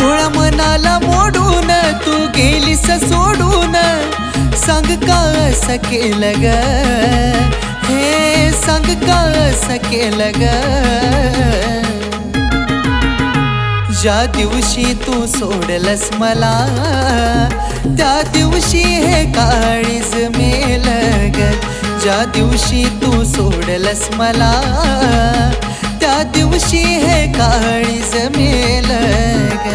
मुळा मनाला मोडून तू गेलीस सोडून. सांग का सकेल ग? हे सांग का सकेल ग? ज्या दिवशी तू सोडलस मला त्या दिवशी हे काळीज मेल ग. ज्या दिवशी तू सोडलस मला त्या दिवशी हे काळी जमेल ग.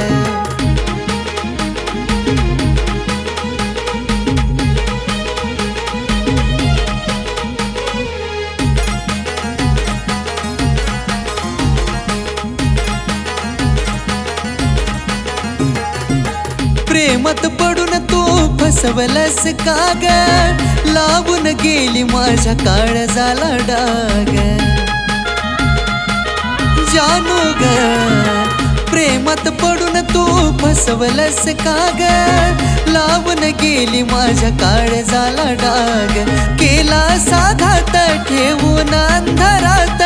प्रेमात पडून तू फसवलस का ग? लावून गेली माझ्या काळ झाला डाग. जानू ग. प्रेमात पडून तू फसवलस का ग? लावून गेली माझ्या काळ झाला डाग. केला साधात ठेवून अंधारात.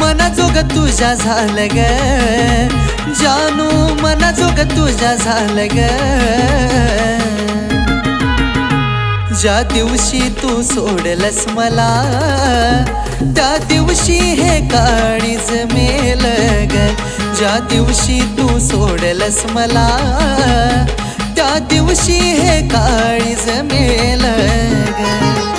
मनाजोग तुझ्या झालं ग. जानू मनाजोग तुझ्या झालं ग. ज्या दिवशी तू सोडलस मला त्या दिवशी हे काळीज जमेल ग. ज्या दिवशी तू सोडलस मला त्या दिवशी हे काळीज मेल ग.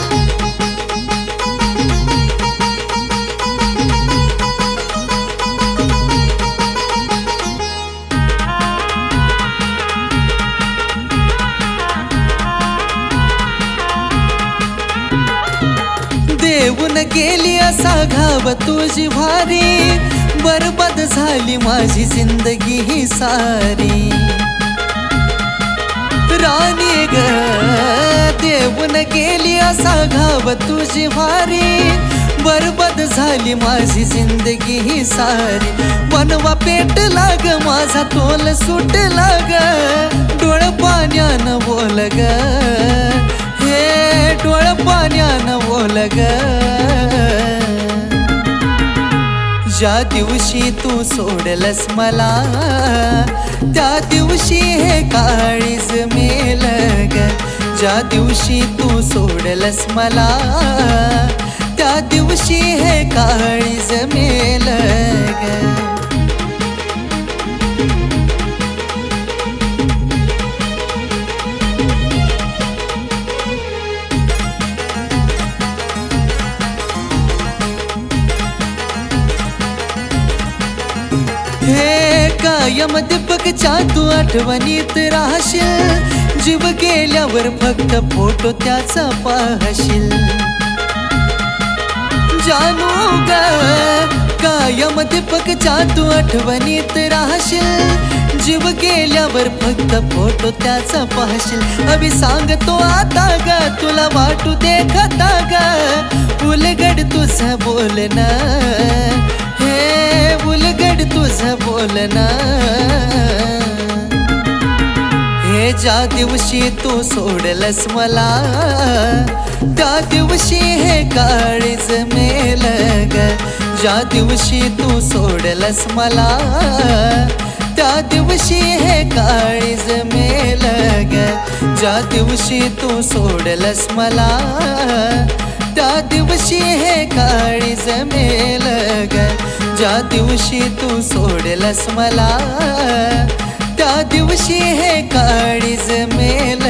गेली असा घाव तुझी भारी. बरबाद झाली माझी जिंदगी ही सारी. राणी ग देऊन गेली असा घाव तुझी भारी. बरबाद झाली माझी जिंदगी ही सारी. बनवा पेट लाग माझा तोल सुट लाग. डोळ पाण्यानं बोल ग. हे डोळ पाण्यानं बोल ग. ज्या दिवशी तू सोडलस मला. त्या दिवशी हे काळीज मेल ग. ज्या दिवशी तू सोडलस मला. त्या दिवशी हे काळीज मेल ग. कायम दीपकच्या तू आठवणीत राहशील. जीव गेल्यावर फक्त फोटो त्याचा पाहशील. जानू ग कायम दीपकच्या तू आठवणीत राहशील. जीव गेल्यावर फक्त फोटो त्याचा पाहशील. अभि सांगतो आता ग तुला वाटू देखता ग. उलगड तुझं बोलणं. उलगड तुझं बोलणं. हे ज्या दिवशी तू सोडलस मला त्या दिवशी हे काळीज मेल ग ज्या दिवशी तू सोडलस मला त्या दिवशी हे काळीज मेल ग ज्या दिवशी तू सोडलस मला त्या दिवशी हे काळीज मेल ग ज्या दिवशी तू सोडलस मला. त्या दिवशी हे काळीज मेल